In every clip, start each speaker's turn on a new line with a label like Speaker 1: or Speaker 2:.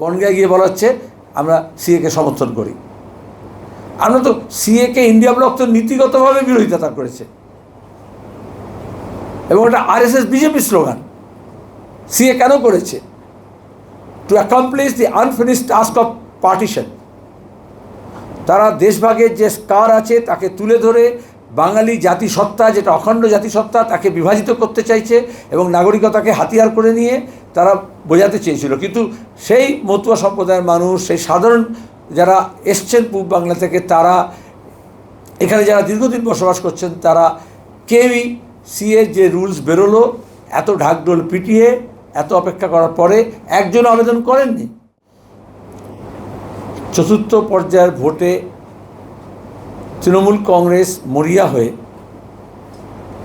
Speaker 1: বনগায় গিয়ে বলা হচ্ছে, আমরা সিএকে সমর্থন করি। আমরা তো সিএকে ইন্ডিয়া ব্লক তো নীতিগতভাবে বিরোধিতা করেছে। এবং এটা আরএসএস, বিজেপি স্লোগান। সিএ কেন করেছে? To accomplish the unfinished task of partition তারা দেশভাগের যে স্কার আছে, তাকে তুলে ধরে বাঙালি জাতিসত্তা, যেটা অখণ্ড জাতিসত্তা, তাকে বিভাজিত করতে চাইছে এবং নাগরিকতাকে হাতিয়ার করে নিয়ে তারা বোঝাতে চেয়েছিল। কিন্তু সেই মতুয়া সম্প্রদায়ের মানুষ, সেই সাধারণ যারা এসছেন পূর্ব বাংলা থেকে, তারা এখানে যারা দীর্ঘদিন বসবাস করছেন, তারা কেউই সিএর যে রুলস বেরোলো, এত ঢাকঢোল পিটিয়ে, এত অপেক্ষা করার পরে একজন আবেদন করেননি। চতুর্থ পর্যায়ের ভোটে তৃণমূল কংগ্রেস মরিয়া হয়ে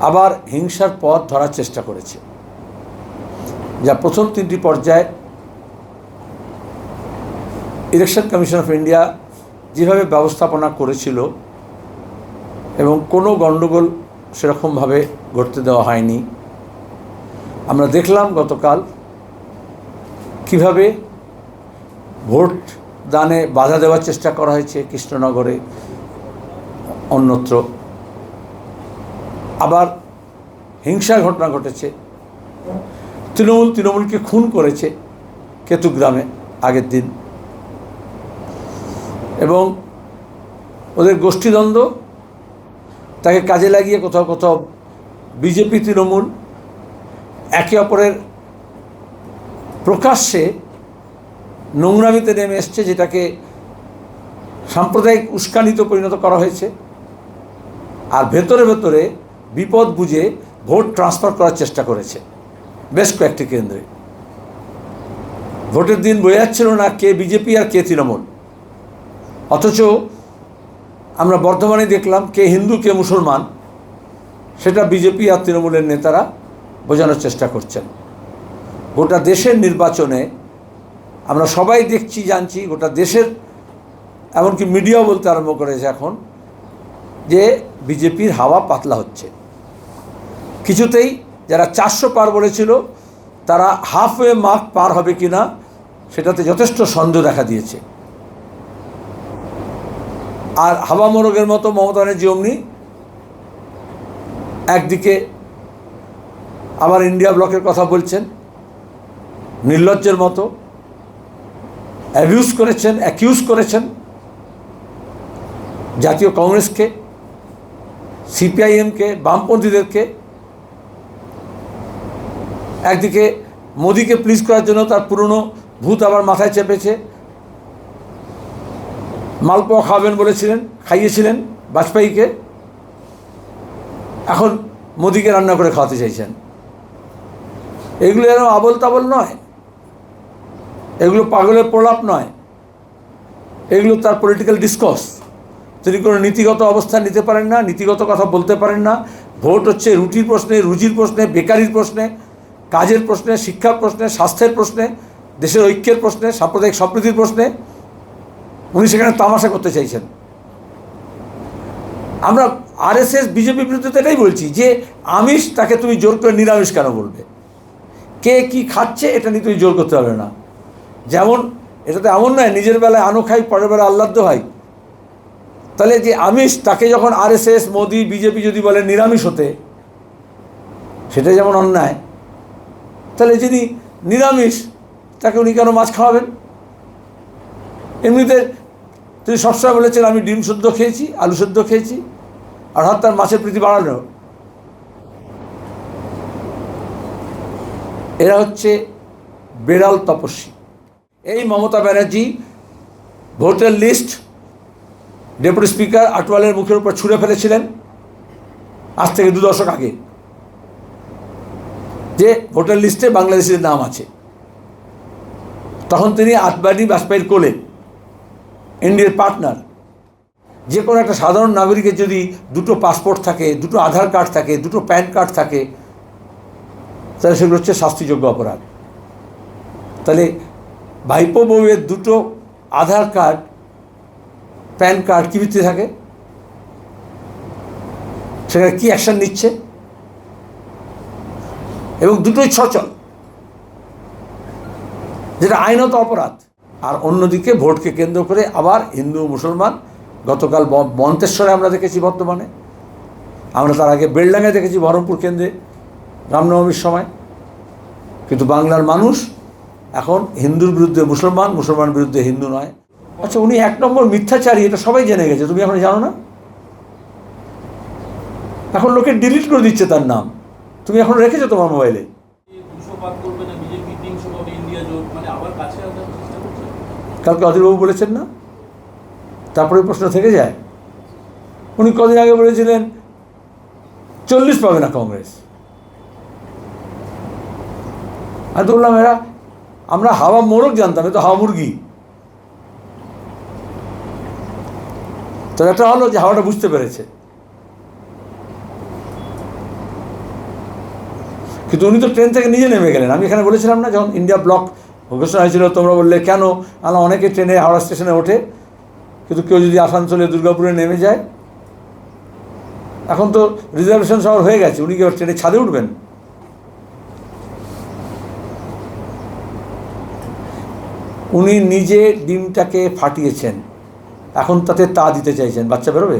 Speaker 1: আবার হিংসার পথ ধরার চেষ্টা করেছে। যা প্রথম তিনটি পর্যায়ে ইলেকশন কমিশন অফ ইন্ডিয়া যেভাবে ব্যবস্থাপনা করেছিল এবং কোনো গণ্ডগোল সেরকমভাবে ঘটতে দেওয়া হয়নি। আমরা দেখলাম গতকাল কীভাবে ভোট দানে বাধা দেওয়ার চেষ্টা করা হয়েছে কৃষ্ণনগরে অন্যত্র। আবার হিংসার ঘটনা ঘটেছে। তৃণমূল তৃণমূলকে খুন করেছে কেতুগ্রামে আগের দিন। এবং ওদের গোষ্ঠীদ্বন্দ্ব, তাকে কাজে লাগিয়ে কোথাও কোথাও বিজেপি তৃণমূল একে অপরের প্রকাশ্যে নোংরামিতে নেমে এসছে, যেটাকে সাম্প্রদায়িক উস্কানিতে পরিণত করা হয়েছে। আর ভেতরে ভেতরে বিপদ বুঝে ভোট ট্রান্সফার করার চেষ্টা করেছে বেশ কয়েকটি কেন্দ্রে। ভোটের দিন বোঝা যাচ্ছিল না কে বিজেপি আর কে তৃণমূল। অথচ আমরা বর্ধমানে দেখলাম কে হিন্দু, কে মুসলমান, সেটা বিজেপি আর তৃণমূলের নেতারা বোঝানোর চেষ্টা করছেন। গোটা দেশের নির্বাচনে আমরা সবাই দেখছি, জানছি, গোটা দেশের, এমনকি মিডিয়া বলতে আরম্ভ করেছে এখন যে বিজেপির হাওয়া পাতলা হচ্ছে। কিছুতেই যারা চারশো পার বলেছিল, তারা হাফ ওয়ে মার্ক পার হবে কি না সেটাতে যথেষ্ট সন্দেহ দেখা দিয়েছে। আর হাওয়া মোরগের মতো মমতা ব্যানার্জি অমনি একদিকে আবার ইন্ডিয়া ব্লকের কথা বলছেন, নির্লজ্জের মতো অ্যাবিউজ করেছেন অ্যাকিউজ করেছেন জাতীয় কংগ্রেসকে। সিপিআইএমকে, বামপন্থীদেরকে, একদিকে মোদিকে প্লিজ করার জন্য তার পুরনো ভূত আবার মাথায় চেপেছে। মালপোয়া খাওয়াবেন বলেছিলেন, খাইয়েছিলেন বাজপেয়ীকে। এখন মোদিকে রান্না করে খাওয়াতে চাইছেন। এগুলো যেন আবল তাবল নয়, এগুলো পাগলের প্রলাপ নয়, এগুলো তার পলিটিক্যাল ডিসকস তিনি কোনো নীতিগত অবস্থান নিতে পারেন না, নীতিগত কথা বলতে পারেন না। ভোট হচ্ছে রুটির প্রশ্নে, রুজির প্রশ্নে, বেকারির প্রশ্নে, কাজের প্রশ্নে, শিক্ষার প্রশ্নে, স্বাস্থ্যের প্রশ্নে, দেশের ঐক্যের প্রশ্নে, সাম্প্রদায়িক সম্প্রীতির প্রশ্নে। উনি সেখানে তামাশা করতে চাইছেন। আমরা আরএসএস বিজেপি বিরুদ্ধে এটাই বলছি যে আমিষ তাকে তুমি জোর করে নিরামিষ কেন বলবে? কে কি খাচ্ছে এটা নিয়ে তুমি জোর করতে পারবে না। যেমন এটা তো এমন নয়, নিজের বেলায় আনো খাই, পরের বেলায় আহ্লাদ্য হয়। তাহলে যে আমিষ, তাকে যখন আরএসএস, মোদি, বিজেপি যদি বলে নিরামিষ হতে সেটা যেমন অন্যায়। তাহলে যিনি নিরামিষ, তাকে উনি কেন মাছ খাওয়াবেন? এমনিতে তিনি সবসময় বলেছেন, আমি ডিম শুদ্ধ খেয়েছি, আলু শুদ্ধ খেয়েছি, আর হঠাৎ তার মাছের প্রীতি বাড়ানো এরা হচ্ছে বেড়াল তপস্বী। এই মমতা ব্যানার্জি ভোটের লিস্ট ডেপুটি স্পিকার আটওয়ালের মুখের উপর ছুঁড়ে ফেলেছিলেন আজ থেকে দু দশক আগে। যে ভোটার লিস্টে বাংলাদেশের নাম আছে। তখন তিনি আতবানি বাজপেয়ীর কোলে ইন্ডিয়ার পার্টনার। যে কোনো একটা সাধারণ নাগরিকের যদি দুটো পাসপোর্ট থাকে, দুটো আধার কার্ড থাকে, দুটো প্যান কার্ড থাকে, তাহলে সেগুলো হচ্ছে শাস্তিযোগ্য অপরাধ। তাহলে ভাইপো বউয়ের দুটো আধার কার্ড প্যান কার্ড কী ভিত্তি থাকে? সেখানে কী অ্যাকশন নিচ্ছে? এবং দুটোই সচল। যেটা আইনত অপরাধ। আর অন্যদিকে ভোটকে কেন্দ্র করে আবার হিন্দু, মুসলমান, গতকাল মন্তেশ্বরে আমরা দেখেছি বর্তমানে। আমরা তার আগে বেলডাঙ্গায় দেখেছি বহরমপুর কেন্দ্রে রামনবমীর সময়। কিন্তু বাংলার মানুষ এখন হিন্দুর বিরুদ্ধে মুসলমান মুসলমান বিরুদ্ধে হিন্দু নয়। আচ্ছা উনি এক নম্বর মিথ্যাচারী এটা সবাই জেনে গেছে তুমি এখন জানো না? এখন লোকে ডিলিট করে দিচ্ছে তার নাম। তুমি এখন রেখেছো তোমার মোবাইলে
Speaker 2: মানে
Speaker 1: কালকে অধীরবাবু বলেছেন না? তারপরে প্রশ্ন থেকে যায়। উনি কদিন আগে বলেছিলেন চল্লিশ পাবে না কংগ্রেস। আমি তো বললাম এরা আমরা হাওয়া মোরগ জানতাম এ তো হাওয়া মুরগি। তো একটা হলো যে হাওয়াটা বুঝতে পেরেছে। কিন্তু উনি তো ট্রেন থেকে নিজে নেমে গেলেন। আমি এখানে বলেছিলাম না, যখন ইন্ডিয়া ব্লক ঘোষণা হয়েছিল, তোমরা বললে, কেন আমরা অনেকে ট্রেনে, হাওড়া স্টেশনে ওঠে? কিন্তু কেউ যদি আসানসোলে, দুর্গাপুরে নেমে যায়? এখন তো রিজার্ভেশন শহর হয়ে গেছে, উনি কি ট্রেনে ছাদে উঠবেন? উনি নিজে ডিমটাকে ফাটিয়েছেন। এখন তাতে তা দিতে চাইছেন বাচ্চা বেরোবে?